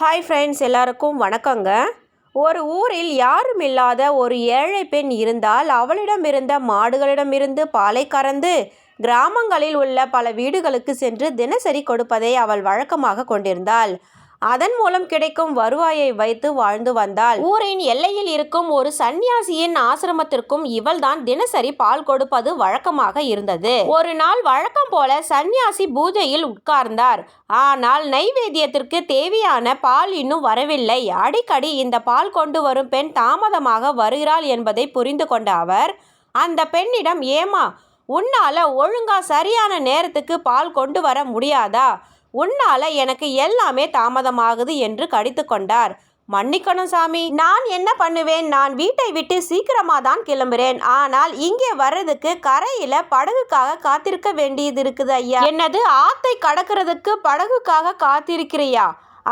Hi friends எல்லாருக்கும் வணக்கங்க. ஒரு ஊரில் யாரும் இல்லாத ஒரு ஏழை பெண் இருந்தால் அவளிடமிருந்த மாடுகளிடமிருந்து பாலை கறந்து கிராமங்களில் உள்ள பல வீடுகளுக்கு சென்று தினசரி கொடுப்பதை அவள் வழக்கமாக கொண்டிருந்தாள். அதன் மூலம் கிடைக்கும் வருவாயை வைத்து வாழ்ந்து வந்தாள். ஊரின் எல்லையில் இருக்கும் ஒரு சந்நியாசியின் ஆசிரமத்திற்கும் இவள்தான் தினசரி பால் கொடுப்பது வழக்கமாக இருந்தது. ஒரு நாள் வழக்கம் போல சந்நியாசி பூஜையில் உட்கார்ந்தார். ஆனால் நைவேத்தியத்திற்கு தேவையான பால் இன்னும் வரவில்லை. அடிக்கடி இந்த பால் கொண்டு வரும் பெண் தாமதமாக வருகிறாள் என்பதை புரிந்து கொண்ட அவர் அந்த பெண்ணிடம் ஏமா உன்னால ஒழுங்கா சரியான நேரத்துக்கு பால் கொண்டு வர முடியாதா? உன்னால எனக்கு எல்லாமே தாமதமாகுது என்று கடித்து கொண்டார். மன்னிக்கணும் சாமி. நான் என்ன பண்ணுவேன்? நான் வீட்டை விட்டு சீக்கிரமா தான் கிளம்புறேன். ஆனால் இங்கே வர்றதுக்கு கரையில படகுக்காக காத்திருக்க வேண்டியது இருக்குது ஐயா. என்னது? ஆத்தை கடக்கிறதுக்கு படகுக்காக காத்திருக்கிறியா?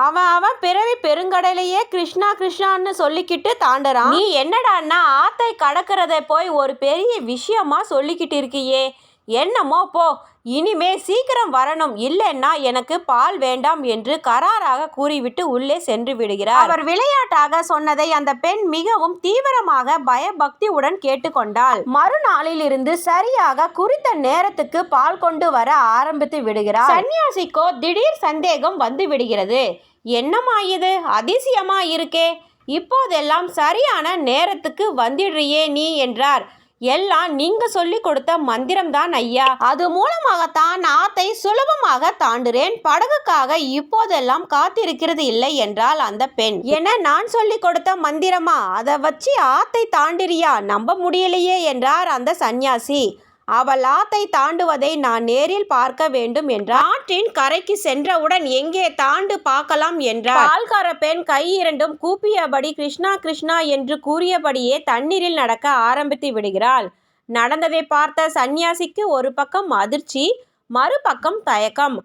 அவன் அவன் பிறவி பெருங்கடலையே கிருஷ்ணா கிருஷ்ணான்னு சொல்லிக்கிட்டு தாண்டறான். நீ என்னடான்னா ஆத்தை கடக்கிறத போய் ஒரு பெரிய விஷயமா சொல்லிக்கிட்டு இருக்கியே. என்னமோ போ இனிமே சீக்கிரம் வரணும் இல்லைன்னா எனக்கு பால் வேண்டாம் என்று கராராக கூறிவிட்டு உள்ளே சென்று விடுகிறார். அவர் விளையாட்டாக சொன்னதை அந்த பெண் மிகவும் தீவிரமாக பயபக்தியுடன் கேட்டுக்கொண்டாள். மறுநாளில் இருந்து சரியாக குறித்த நேரத்துக்கு பால் கொண்டு வர ஆரம்பித்து விடுகிறார் சன்னியாசிக்கோ திடீர் சந்தேகம் வந்து விடுகிறது. என்னம்மா இது? அதிசயமா இருக்கே. இப்போதெல்லாம் சரியான நேரத்துக்கு வந்துடுறியே நீ என்றார். எல்லாம் நீங்க சொல்லி கொடுத்த மந்திரம் தான் ஐயா. அது மூலமாகத்தான் ஆத்தை சுலபமாக தாண்டுறேன். படகுக்காக இப்போதெல்லாம் காத்திருக்கிறது இல்லை என்றால் அந்த பெண். என நான் சொல்லி கொடுத்த மந்திரமா? அதை வச்சு ஆத்தை தாண்டிறியா? நம்ப முடியலையே என்றார் அந்த சந்நியாசி. அவள் ஆத்தை தாண்டுவதை நான் நேரில் பார்க்க வேண்டும் என்றார். ஆற்றின் கரைக்கு சென்றவுடன் எங்கே தாண்டு பார்க்கலாம் என்றார். பால்கார பெண் கை இரண்டும் கூப்பியபடி கிருஷ்ணா கிருஷ்ணா என்று கூறியபடியே தண்ணீரில் நடக்க ஆரம்பித்து விடுகிறாள். நடந்ததை பார்த்த சந்நியாசிக்கு ஒரு பக்கம் அதிர்ச்சி மறுபக்கம் தயக்கம்.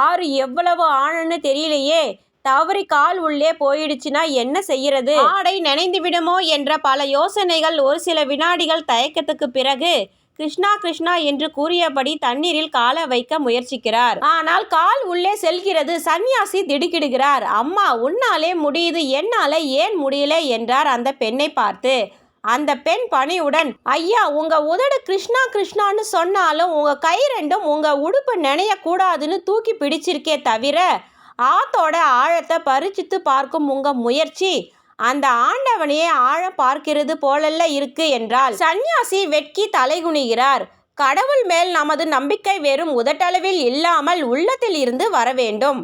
ஆறு எவ்வளவு ஆணுன்னு தெரியலையே. தவறி கால் உள்ளே போயிடுச்சுன்னா என்ன செய்யறது? ஆடை நினைந்து விடுமோ என்ற பல யோசனைகள் ஒரு சில வினாடிகள் தயக்கத்துக்கு பிறகு கிருஷ்ணா கிருஷ்ணா என்று கூறியபடி தண்ணீரில் கால வைக்க முயற்சிக்கிறார். ஆனால் கால் உள்ளே செல்கிறது சன்னியாசி திடுக்கிடுகிறார். அம்மா உன்னாலே முடியுது என்னால ஏன் முடியல என்றார் அந்த பெண்ணை பார்த்து. அந்த பெண் பணியுடன் ஐயா உங்க உதடு கிருஷ்ணா கிருஷ்ணான்னு சொன்னாலும் உங்க கை ரெண்டும் உங்க உடுப்பு நினைய கூடாதுன்னு தூக்கி பிடிச்சிருக்கே தவிர ஆத்தோட ஆழத்தை பரிச்சித்து பார்க்கும் உங்க முயற்சி அந்த ஆண்டவனையே ஆழம் பார்க்கிறது போலல்ல இருக்கு என்றால் சந்நியாசி வெட்கி தலைகுனிகிறார். கடவுள் மேல் நமது நம்பிக்கை வெறும் உதட்டளவில் இல்லாமல் உள்ளத்தில் இருந்து வர வேண்டும்.